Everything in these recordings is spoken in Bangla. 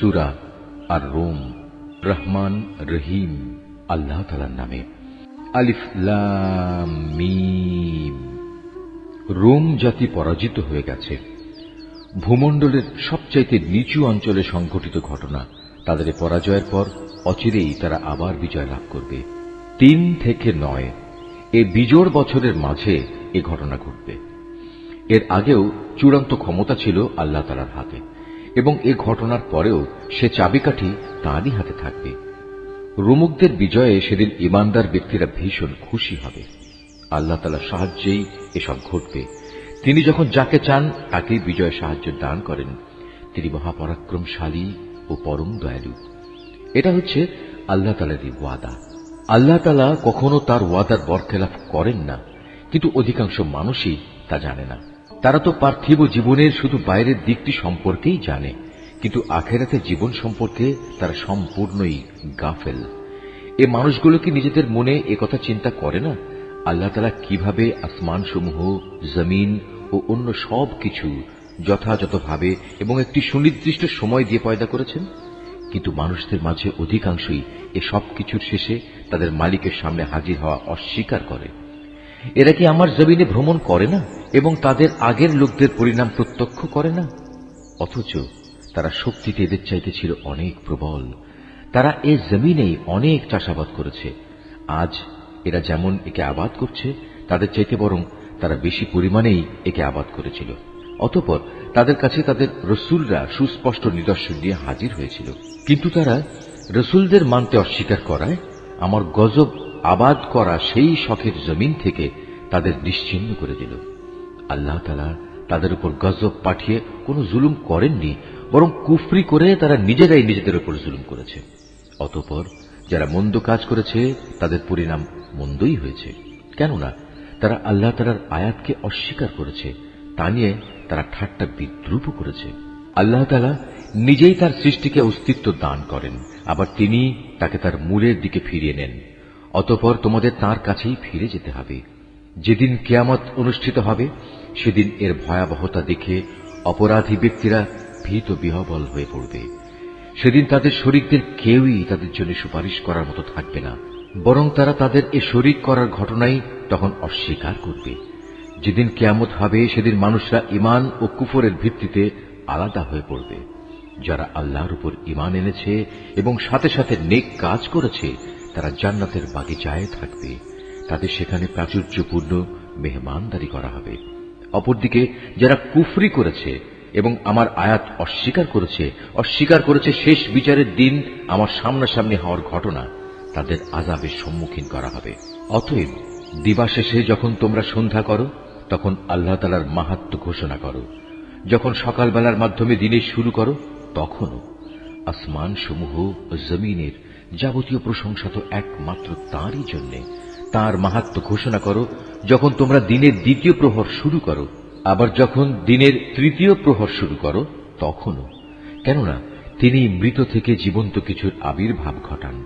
সুরা আর রোম রহমান, রহিম, আল্লাহ তালার নামে। আলিফ মিম। রোম জাতি পরাজিত হয়ে গেছে। ভূমণ্ডলের সবচাইতে নিচু অঞ্চলে সংঘটিত ঘটনা, তাদের পরাজয়ের পর অচিরেই তারা আবার বিজয় লাভ করবে। তিন থেকে নয়, এ বিজোড় বছরের মাঝে এ ঘটনা ঘটবে। এর আগেও চূড়ান্ত ক্ষমতা ছিল আল্লাহ তালার হাতে। এবং এ ঘটনার পরেও সে চাবিকাঠি তাঁরই হাতে থাকবে। রুমুকদের বিজয়ে সেদিন ইমানদার ব্যক্তিরা ভীষণ খুশি হবে। আল্লাহ তালার সাহায্যেই এসব ঘটবে। তিনি যখন যাকে চান, তাকেই বিজয় সাহায্য দান করেন। তিনি মহাপরাক্রমশালী ও পরম দয়ালু। এটা হচ্ছে আল্লাহ তালারই ওয়াদা। আল্লাহ তালা কখনো তার ওয়াদার বরখেলাফ করেন না, কিন্তু অধিকাংশ মানুষই তা জানে না। তারা তো পার্থিব জীবনের শুধু বাইরের দিকটি সম্পর্কেই জানে, কিন্তু আখেরাতে জীবন সম্পর্কে তারা সম্পূর্ণই গাফেল। এ মানুষগুলো কি নিজেদের মনে একথা চিন্তা করে না? আল্লাহ তালা কীভাবে আসমানসমূহ, জমিন ও অন্য সব কিছু যথাযথভাবে এবং একটি সুনির্দিষ্ট সময় দিয়ে পয়দা করেছেন? কিন্তু মানুষদের মাঝে অধিকাংশই এ সব কিছুর শেষে তাদের মালিকের সামনে হাজির হওয়া অস্বীকার করে। এরা কি আমার জমিনে ভ্রমণ করে না? এবং তাদের আগের লোকদের পরিণাম প্রত্যক্ষ করে না। অথচ তারা শক্তিতে এদের চাইতে ছিল অনেক প্রবল। তারা এ জমিনেই অনেক চাষাবাদ করেছে। আজ এরা যেমন একে আবাদ করছে, তাদের চাইতে বরং তারা বেশি পরিমাণেই একে আবাদ করেছিল। অতপর তাদের কাছে তাদের রসুলরা সুস্পষ্ট নিদর্শন নিয়ে হাজির হয়েছিল। কিন্তু তারা রসুলদের মানতে অস্বীকার করায় আমার গজব আবাদ করা সেই শখের জমিন থেকে তাদের নিশ্চিন্ন করে দিল। আল্লাহ তালা তাদের উপর গজব পাঠিয়ে কোনো জুলুম করেননি, বরং কুফরি করে তারা নিজেরাই নিজেদের উপর জুলুম করেছে। অতপর যারা মন্দ কাজ করেছে, তাদের পরিণাম মন্দই হয়েছে। কেননা তারা আল্লাহ তালার আয়াতকে অস্বীকার করেছে, তা নিয়ে তারা ঠাট্টা বিদ্রুপ করেছে। আল্লাহ তালা নিজেই তার সৃষ্টিকে অস্তিত্ব দান করেন, আবার তিনি তাকে তার মূলের দিকে ফিরিয়ে নেন। অতপর তোমাদের তার কাছেই ফিরে যেতে হবে। যেদিন কেয়ামত অনুষ্ঠিত হবে, সেদিন এর ভয়াবহতা দেখে অপরাধী ব্যক্তিরা ভীত বিহবল হয়ে পড়বে। সেদিন তাদের শরিকদের কেউই তাদের জন্য সুপারিশ করার মতো থাকবে না। বরং তারা তাদের এ শরিক করার ঘটনাই তখন অস্বীকার করবে। যেদিন কেয়ামত হবে, সেদিন মানুষরা ইমান ও কুফরের ভিত্তিতে আলাদা হয়ে পড়বে। যারা আল্লাহর উপর ইমান এনেছে এবং সাথে সাথে নেক কাজ করেছে, তারা জান্নাতের বাগিচায় থাকবে। তাদের সেখানে প্রাচুর্যপূর্ণ মেহমানদারি করা হবে। অপরদিকে, যারা কুফরি করেছে এবং আমার আয়াত অস্বীকার করেছে অস্বীকার করেছে শেষ বিচারের দিন আমার সামনাসামনি হওয়ার ঘটনা, তাদের আজাবের সম্মুখীন করা হবে। অতএব দিবাশেষে যখন তোমরা সন্ধ্যা করো, তখন আল্লাহ তালার মাহাত্ম ঘোষণা করো। যখন সকালবেলার মাধ্যমে দিনে শুরু করো, তখনও আসমান সমূহ জমিনের যাবতীয় প্রশংসা তো একমাত্র তাঁরই জন্যে। তার মাহাত্ম ঘোষণা করো, যখন তোমরা দিনের দ্বিতীয় প্রহর শুরু করো, আবার যখন দিনের তৃতীয় প্রহর শুরু করো, তখনও। কেননা তিনি মৃত থেকে জীবন্ত কিছুর আবির্ভাব ঘটান।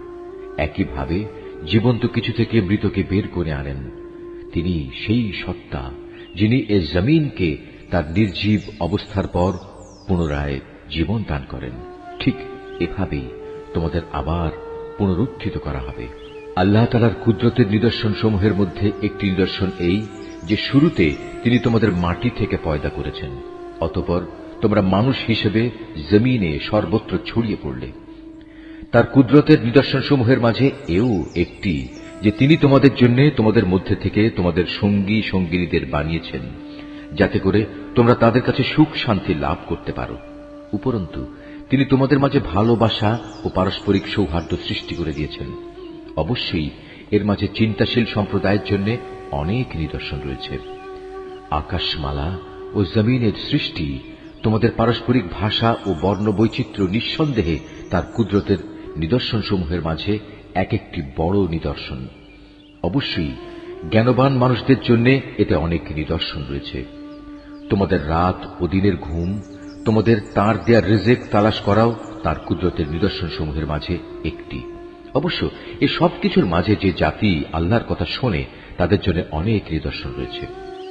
একইভাবে জীবন্ত কিছু থেকে মৃতকে বের করে আনেন। তিনি সেই সত্তা, যিনি এ জমিনকে তার নির্জীব অবস্থার পর পুনরায় জীবন দান করেন। ঠিক এভাবেই তোমাদের আবার পুনরুত্থিত করা হবে। আল্লাহ তালার কুদরতের নিদর্শন সমূহের মধ্যে একটি নিদর্শন এই যে শুরুতে তিনি তোমাদের মাটি থেকে পয়দা করেছেন, অতপর তোমরা মানুষ হিসেবে জমিনে সর্বত্র ছড়িয়ে পড়লে। তার কুদরতের নিদর্শন সমূহের মাঝে এও একটি যে তিনি তোমাদের জন্য তোমাদের মধ্যে থেকে তোমাদের সঙ্গী সঙ্গিনীদের বানিয়েছেন, যাতে করে তোমরা তাদের কাছে সুখ শান্তি লাভ করতে পারো। উপরন্তু, তিনি তোমাদের মাঝে ভালোবাসা ও পারস্পরিক সৌহার্দ্য সৃষ্টি করে দিয়েছেন। অবশ্যই এর মাঝে চিন্তাশীল সম্প্রদায়ের জন্য অনেক নিদর্শন রয়েছে। আকাশমালা ও জমিনের সৃষ্টি, তোমাদের পারস্পরিক ভাষা ও বর্ণ বৈচিত্র্য নিঃসন্দেহে তার কুদরতের নিদর্শন সমূহের মাঝে এক একটি বড় নিদর্শন। অবশ্যই জ্ঞানবান মানুষদের জন্য এতে অনেক নিদর্শন রয়েছে। তোমাদের রাত ও দিনের ঘুম, তোমাদের তার দেয়া রেজেক তালাশ করাও তার কুদরতের নিদর্শন সমূহের মাঝে একটি। অবশ্য এ সব কিছুর মাঝে যে জাতি আল্লাহর কথা শোনে, তাদের জন্য অনেক নিদর্শন রয়েছে।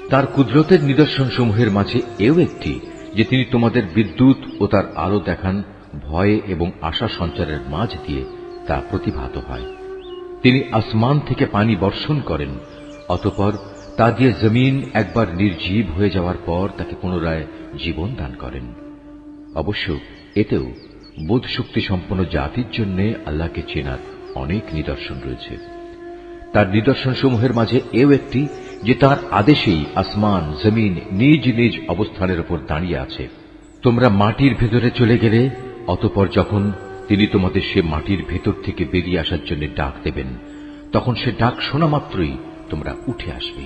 তার কুদরতের নিদর্শন সমূহের মাঝে এও একটি, যে তিনি তোমাদের বিদ্যুৎ ও তার আলো দেখান, ভয়ে এবং আশা সঞ্চারের মাঝ দিয়ে তা প্রতিভাত হয়। তিনি আসমান থেকে পানি বর্ষণ করেন, অতপর তা দিয়ে জমিন একবার নির্জীব হয়ে যাওয়ার পর তাকে পুনরায় জীবন দান করেন। অবশ্য এতেও বোধ শক্তি সম্পন্ন জাতির জন্য আল্লাহকে চেনার অনেক নিদর্শন রয়েছে। তার নিদর্শন সমূহের মাঝে এও একটি, যে তার আদেশেই আসমান, জমিন নিজ নিজ অবস্থানের উপর দাঁড়িয়ে আছে। তোমরা মাটির ভেতরে চলে গেলে, অতপর যখন তিনি তোমাদের সে মাটির ভেতর থেকে বেরিয়ে আসার জন্য ডাক দেবেন, তখন সে ডাক শোনা মাত্রই তোমরা উঠে আসবে।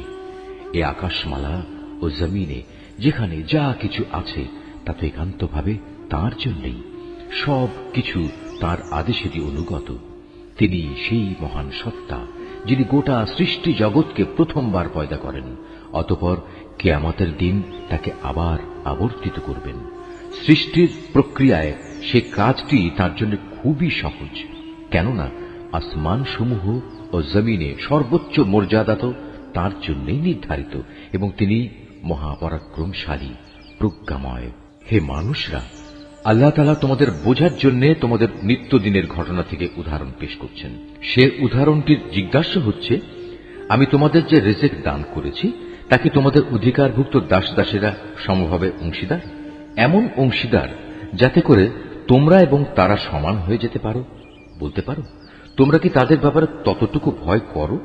এ আকাশমালা ও জমিনে যেখানে যা কিছু আছে, তা তো একান্তভাবে তাঁর জন্যই। সব কিছু তার আদেশেরই অনুগত। তিনি সেই মহান সত্তা, যিনি গোটা সৃষ্টি জগৎকে প্রথমবার পয়দা করেন, অতপর কেয়ামতের দিন তাকে আবার আবর্তিত করবেন। সৃষ্টির প্রক্রিয়ায় সে কাজটি তার জন্য খুবই সহজ, কেননা আসমান সমূহ ও জমিনে সর্বোচ্চ মর্যাদা তো তার জন্যই নির্ধারিত, এবং তিনি মহাপরাক্রমশালী, প্রজ্ঞাময়। হে মানুষরা আল্লাহ তালা তোমাদের বোঝার জন্য তোমাদের নিত্যদিনের ঘটনা থেকে উদাহরণ পেশ করছেন। সে উদাহরণটির জিজ্ঞাসা হচ্ছে, আমি তোমাদের যে রেজেক দান করেছি, তাকে তোমাদের অধিকারভুক্ত দাস দাসেরা সমভাবে অংশীদার? এমন অংশীদার যাতে করে তোমরা এবং তারা সমান হয়ে যেতে পারো? বলতে পারো, তোমরা কি তাদের ব্যাপারে ততটুকু ভয় করো?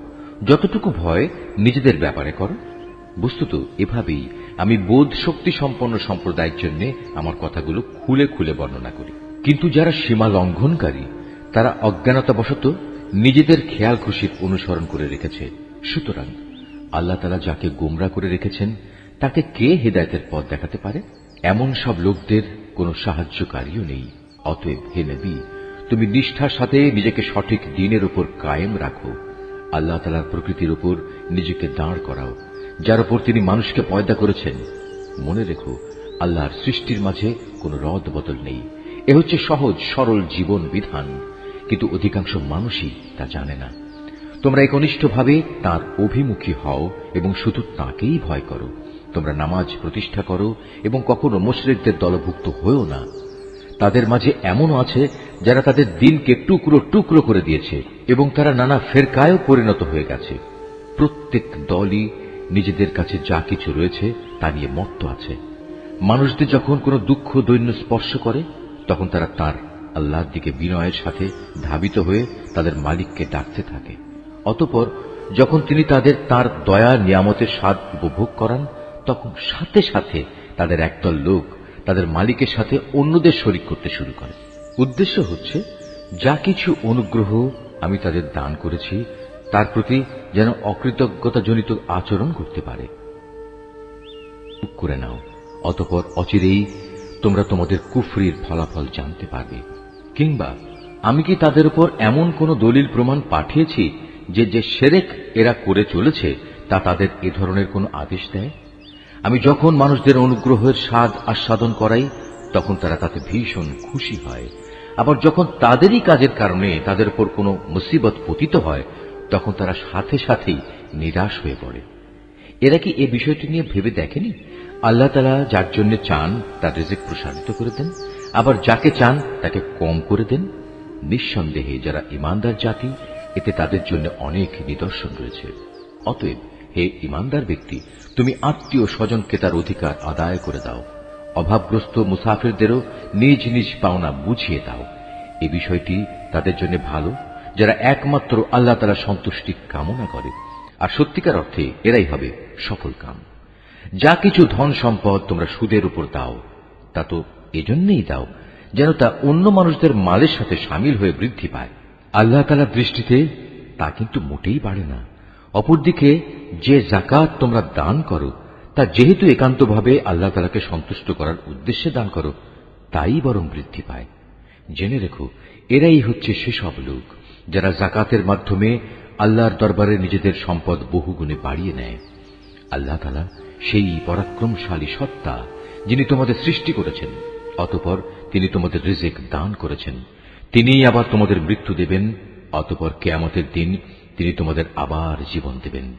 যতটুকু ভয় নিজেদের ব্যাপারে করো? বস্তুত, এভাবেই আমি বোধ শক্তি সম্পন্ন সম্প্রদায়ের জন্য আমার কথাগুলো খুলে খুলে বর্ণনা করি। কিন্তু যারা সীমা লঙ্ঘনকারী, তারা অজ্ঞানতাবশত নিজেদের খেয়াল খুশির অনুসরণ করে রেখেছে। সুতরাং আল্লাহ তালা যাকে গোমরা করে রেখেছেন, তাকে কে হেদায়তের পথ দেখাতে পারে? এমন সব লোকদের কোনো সাহায্যকারীও নেই। অতএব হে নবী, তুমি নিষ্ঠার সাথে নিজেকে সঠিক দিনের উপর কায়েম রাখো। আল্লাহ তালার প্রকৃতির উপর নিজেকে দাঁড় করাও। যার উপর তিনি মানুষকে পয়দা করেছেন, মনে রেখো, আল্লাহর সৃষ্টির মাঝে কোনো রদ বদল নেই। এ হচ্ছে সহজ, সরল জীবন বিধান, কিন্তু অধিকাংশ মানুষই তা জানে না। তোমরা একনিষ্ঠভাবে তার অভিমুখী হও এবং শুধু তাকেই ভয় করো। তোমরা নামাজ প্রতিষ্ঠা করো এবং কখনো মুশরিকদের দলভুক্ত হয়েও না। তাদের মাঝে এমনও আছে যারা তাদের দিনকে টুকরো টুকরো করে দিয়েছে এবং তারা নানা ফেরকায়ও পরিণত হয়ে গেছে। প্রত্যেক দলই নিজেদের কাছে যা কিছু রয়েছে তা নিয়ে মত্ত আছে। মানুষদের যখন কোনো দুঃখ দৈন্য স্পর্শ করে, তখন তারা তার আল্লাহর দিকে বিনয়ের সাথে ধাবিত হয়ে তাদের মালিককে ডাকতে থাকে। অতপর যখন তিনি তাদের তার দয়া নিয়ামতের স্বাদ উপভোগ করান, তখন সাথে সাথে তাদের একদল লোক তাদের মালিকের সাথে অন্যদের শরিক করতে শুরু করে। উদ্দেশ্য হচ্ছে, যা কিছু অনুগ্রহ আমি তাদের দান করেছি, তার প্রতি যেন অকৃতজ্ঞতাজনিত আচরণ করতে পারে। করে নাও, অতপর অচিরেই তোমরা তোমাদের কুফরির ফলাফল জানতে পারবে। কিংবা আমি কি তাদের উপর এমন কোন দলিল প্রমাণ পাঠিয়েছি যে যে সেরেক এরা করে চলেছে, তা তাদের এ ধরনের কোন আদেশ দেয়? আমি যখন মানুষদের অনুগ্রহের স্বাদ আস্বাদন করাই, তখন তারা তাতে ভীষণ খুশি হয়। আবার যখন তাদেরই কাজের কারণে তাদের উপর কোনো মুসিবত পতিত হয় তখন তারা সাথে সাথেই নিরাশ হয়ে পড়ে। এরা কি এ বিষয়টি নিয়ে ভেবে দেখেনি? আল্লাহ তালা যার জন্য চান তার রেজেক প্রসারিত করে দেন, আবার যাকে চান তাকে কম করে দেন। নিঃসন্দেহে যারা ইমানদার জাতি, এতে তাদের জন্য অনেক নিদর্শন রয়েছে। অতএব, হে ইমানদার ব্যক্তি, তুমি আত্মীয় স্বজনকে তার অধিকার আদায় করে দাও। অভাবগ্রস্ত মুসাফিরদেরও নিজ নিজ পাওনা বুঝিয়ে দাও। এ বিষয়টি তাদের জন্য ভালো যারা একমাত্র আল্লাহ তালা সন্তুষ্টি কামনা করে। আর সত্যিকার অর্থে এরাই হবে সফল কাম। যা কিছু ধন সম্পদ তোমরা সুদের উপর দাও, তা তো এজন্যই দাও, যেন তা অন্য মানুষদের মালের সাথে সামিল হয়ে বৃদ্ধি পায়। আল্লাহ তালার দৃষ্টিতে তা কিন্তু মোটেই বাড়ে না। অপরদিকে যে জাকাত তোমরা দান করো, তা যেহেতু একান্তভাবে আল্লাহ তালাকে সন্তুষ্ট করার উদ্দেশ্যে দান করো, তাই বরং বৃদ্ধি পায়। জেনে রেখো, এরাই হচ্ছে সেসব লোক। যারা জাকাতের মাধ্যমে আল্লাহর দরবারে নিজেদের সম্পদ বহুগুণে বাড়িয়ে নেয়। আল্লাহ তালা সেই পরাক্রমশালী সত্তা যিনি তোমাদের সৃষ্টি করেছেন, অতপর তিনি তোমাদের রিজেক দান করেছেন। তিনিই আবার তোমাদের মৃত্যু দেবেন, অতপর কেয়ামতের দিন তিনি তোমাদের আবার জীবন দেবেন।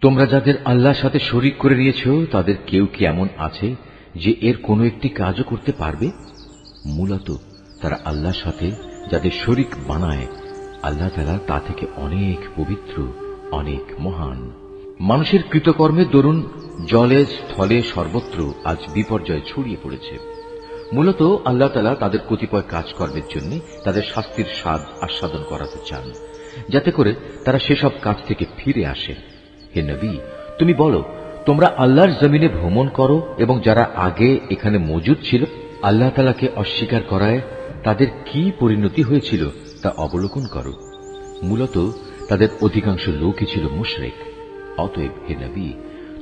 তোমরা যাদের আল্লাহর সাথে শরিক করে নিয়েছ, তাদের কেউ কি এমন আছে যে এর কোনো একটি কাজও করতে পারবে? মূলত তারা আল্লাহর সাথে যাদের শরিক বানায় আল্লাহ তালা তা থেকে অনেক পবিত্র, অনেক মহান। মানুষের কৃতকর্মের দরুন জলে, স্থলে সর্বত্র আজ বিপর্যয় ছড়িয়ে পড়েছে। মূলত আল্লাহ তালা তাদের কতিপয় কাজকর্মের জন্য তাদের শাস্তির স্বাদ আস্বাদন করাতে চান, যাতে করে তারা সেসব কাজ থেকে ফিরে আসে। হে নবী, তুমি বলো, তোমরা আল্লাহর জমিনে ভ্রমণ করো এবং যারা আগে এখানে মজুদ ছিল, আল্লাহ তালাকে অস্বীকার করায় তাদের কি পরিণতি হয়েছিল? তা অবলোকন করো। মূলত তাদের অধিকাংশ লোকই ছিল মুশরেক। অতএব হে নবী,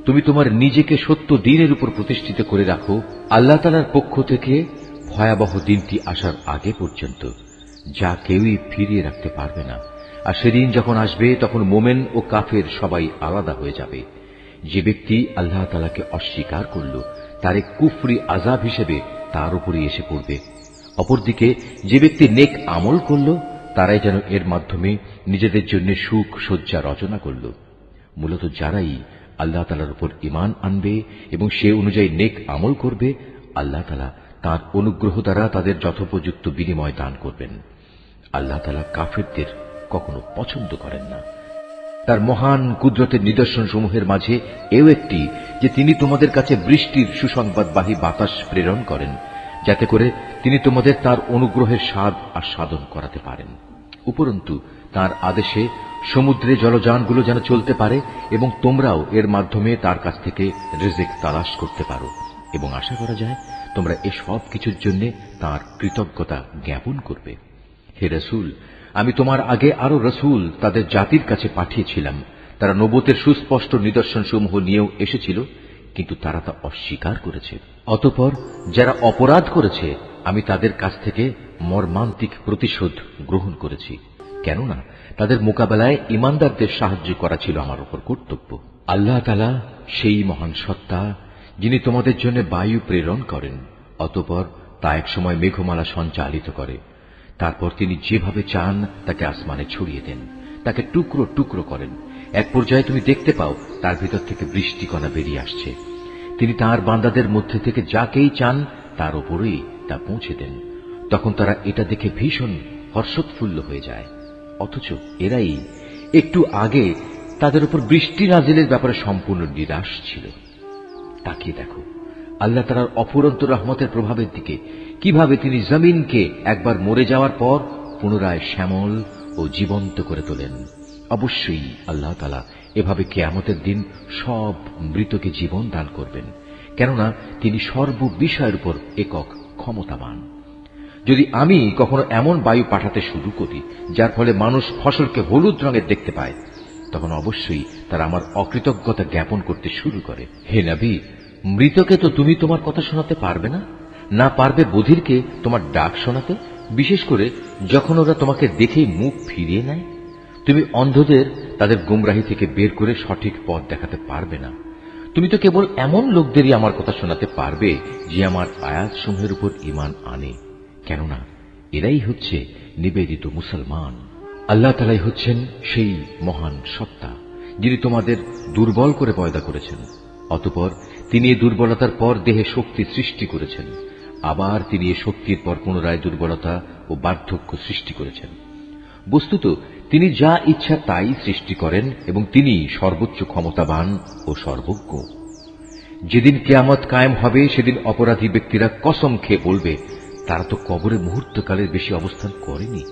তুমি তোমার নিজেকে সত্য দিনের উপর প্রতিষ্ঠিত করে রাখো। আল্লাহ তালার পক্ষ থেকে ভয়াবহ দিনটি আসার আগে পর্যন্ত। যা কেউই ফিরিয়ে রাখতে পারবে না। আর সেদিন যখন আসবে, তখন মোমেন ও কাফের সবাই আলাদা হয়ে যাবে। যে ব্যক্তি আল্লাহ তালাকে অস্বীকার করল, তার এক কুফরি আজাব হিসেবে তার উপরই এসে পড়বে। অপরদিকে, যে ব্যক্তি নেক আমল করল, তারাই যেন এর মাধ্যমে নিজেদের জন্য সুখ, শয্যা রচনা করল। মূলত যারাই আল্লাহ তালার উপর ইমান আনবে এবং সে অনুযায়ী নেক আমল করবে, আল্লাহ তালা তাঁর অনুগ্রহ দ্বারা তাদের যথোপযুক্ত বিনিময় দান করবেন। আল্লাহ তালা কাফেরদের কখনো পছন্দ করেন না। তার মহান কুদরতের নিদর্শন সমূহের মাঝে এও একটি, যে তিনি তোমাদের কাছে বৃষ্টির সুসংবাদবাহী বাতাস প্রেরণ করেন, যাতে করে তিনি তোমাদের তার অনুগ্রহের স্বাদ আস্বাদন করাতে পারেন। উপরন্তু, তার আদেশে সমুদ্রে জলযানগুলো যেন চলতে পারে এবং তোমরাও এর মাধ্যমে তার কাছ থেকে রিজিক তালাশ করতে পারো। এবং আশা করা যায়, তোমরা এ সব কিছুর জন্য তার কৃতজ্ঞতা জ্ঞাপন করবে। হে রসুল, আমি তোমার আগে আরও রসুল তাদের জাতির কাছে পাঠিয়েছিলাম। তারা নবতের সুস্পষ্ট নিদর্শন সমূহ নিয়েও এসেছিল, কিন্তু তারা তা অস্বীকার করেছে। অতপর যারা অপরাধ করেছে আমি তাদের কাছ থেকে মর্মান্তিক প্রতিশোধ গ্রহণ করেছি। কেননা, তাদের মোকাবেলায় ইমানদারদের সাহায্য করা ছিল আমার উপর কর্তব্য। আল্লাহ তালা সেই মহান সত্তা, যিনি তোমাদের জন্য বায়ু প্রেরণ করেন, অতপর তা এক সময় মেঘমালা সঞ্চালিত করে। তারপর তিনি যেভাবে চান, তাকে আসমানে ছড়িয়ে দেন, তাকে টুকরো টুকরো করেন। এক পর্যায়ে তুমি দেখতে পাও, তার ভিতর থেকে বৃষ্টিকণা বেরিয়ে আসছে। তিনি তার বান্দাদের মধ্যে থেকে যাকেই চান, তার উপরেই তা পৌঁছে দেন। তখন তারা এটা দেখে ভীষণ হর্ষোৎফুল্ল হয়ে যায়। অথচ এরাই একটু আগে তাদের উপর বৃষ্টি নাজিলের ব্যাপারে সম্পূর্ণ নিরাশ ছিল। তাকিয়ে দেখো, আল্লাহ তালার অফুরন্ত রহমতের প্রভাবের দিকে কীভাবে তিনি জমিনকে একবার মরে যাওয়ার পর পুনরায় শ্যামল ও জীবন্ত করে তোলেন। অবশ্যই আল্লাহ তালা এভাবে কেয়ামতের দিন সব মৃতকে জীবন দান করবেন। কেননা তিনি সর্ব বিষয়ের উপর একক ক্ষমতাবান। যদি আমি কখনো এমন বায়ু পাঠাতে শুরু করি, যার ফলে মানুষ ফসলকে হলুদ রঙের দেখতে পায়, তখন অবশ্যই তারা আমার অকৃতজ্ঞতা জ্ঞাপন করতে শুরু করে। হে নবী, মৃতকে তো তুমি তোমার কথা শোনাতে পারবে না? না পারবে বধিরকে তোমার ডাক শোনাতে? বিশেষ করে যখন ওরা তোমাকে দেখেই মুখ ফিরিয়ে নেয়? তুমি অন্ধদের তাদের গুমরাহি থেকে বের করে সঠিক পথ দেখাতে পারবে না। তুমি তো কেবল এমন লোকদেরই আমার কথা শোনাতে পারবে যে আমার আয়াত সমূহের উপর ইমান আনে। কেননা এরাই হচ্ছে নিবেদিত মুসলমান। আল্লাহ তালাই হচ্ছেন সেই মহান সত্তা, যিনি তোমাদের দুর্বল করে পয়দা করেছেন। অতপর তিনি এই দুর্বলতার পর দেহে শক্তি সৃষ্টি করেছেন। আবার তিনি এ শক্তির পর পুনরায় দুর্বলতা ও বার্ধক্য সৃষ্টি করেছেন। বস্তুত তিনি যা ইচ্ছা তাই সৃষ্টি করেন এবং তিনি সর্বোচ্চ ক্ষমতাবান ও সর্বজ্ঞ। যেদিন কেয়ামত কায়েম হবে, সেদিন অপরাধী ব্যক্তিরা কসম খেয়ে বলবে, তারা তো কবরে মুহূর্তকালের বেশি অবস্থান করেনি।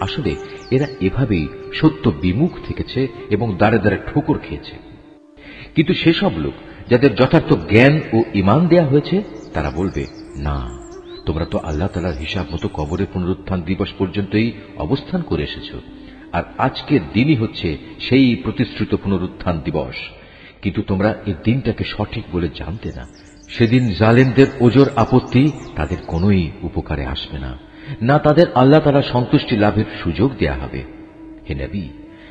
আসলে এরা এভাবেই সত্য বিমুখ থেকেছে এবং দাঁড়ে দাঁড়ে ঠোকর খেয়েছে। কিন্তু সেসব লোক, যাদের যথার্থ জ্ঞান ও ইমান দেয়া হয়েছে, তারা বলবে, না, তোমরা তো আল্লাহ তালার হিসাব মতো কবরের পুনরুত্থান দিবস পর্যন্তই অবস্থান করে এসেছ। আর আজকের দিনই হচ্ছে সেই প্রতিশ্রুত পুনরুত্থান দিবস। কিন্তু তোমরা এই দিনটাকে সঠিক বলে জানতে না। সেদিন জালেমদের ওজোর আপত্তি তাদের কোনোই উপকারে আসবে না। না তাদের আল্লাহ তালা সন্তুষ্টি লাভের সুযোগ দেয়া হবে। হে নবী,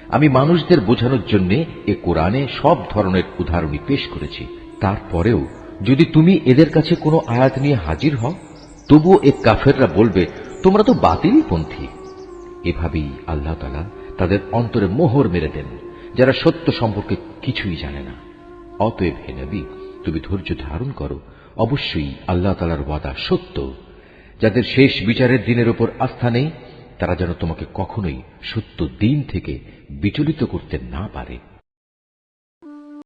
আমি মানুষদের বোঝানোর জন্য এ কোরআনে সব ধরনের উদাহরণই পেশ করেছি। তারপরেও যদি তুমি এদের কাছে কোনো আয়াত নিয়ে হাজির হও, তবুও এ কাফেররা বলবে, তোমরা তো বাতিলই পন্থী। এভাবেই আল্লাহ তালা তাদের অন্তরে মোহর মেরে দেন, যারা সত্য সম্পর্কে কিছুই জানে না। অতএব হে নবী, তুমি ধৈর্য ধারণ করো। অবশ্যই আল্লাহ তালার ওয়াদা সত্য। যাদের শেষ বিচারের দিনের ওপর আস্থা নেই, তারা যেন তোমাকে কখনোই সত্য দিন থেকে বিচলিত করতে না পারে।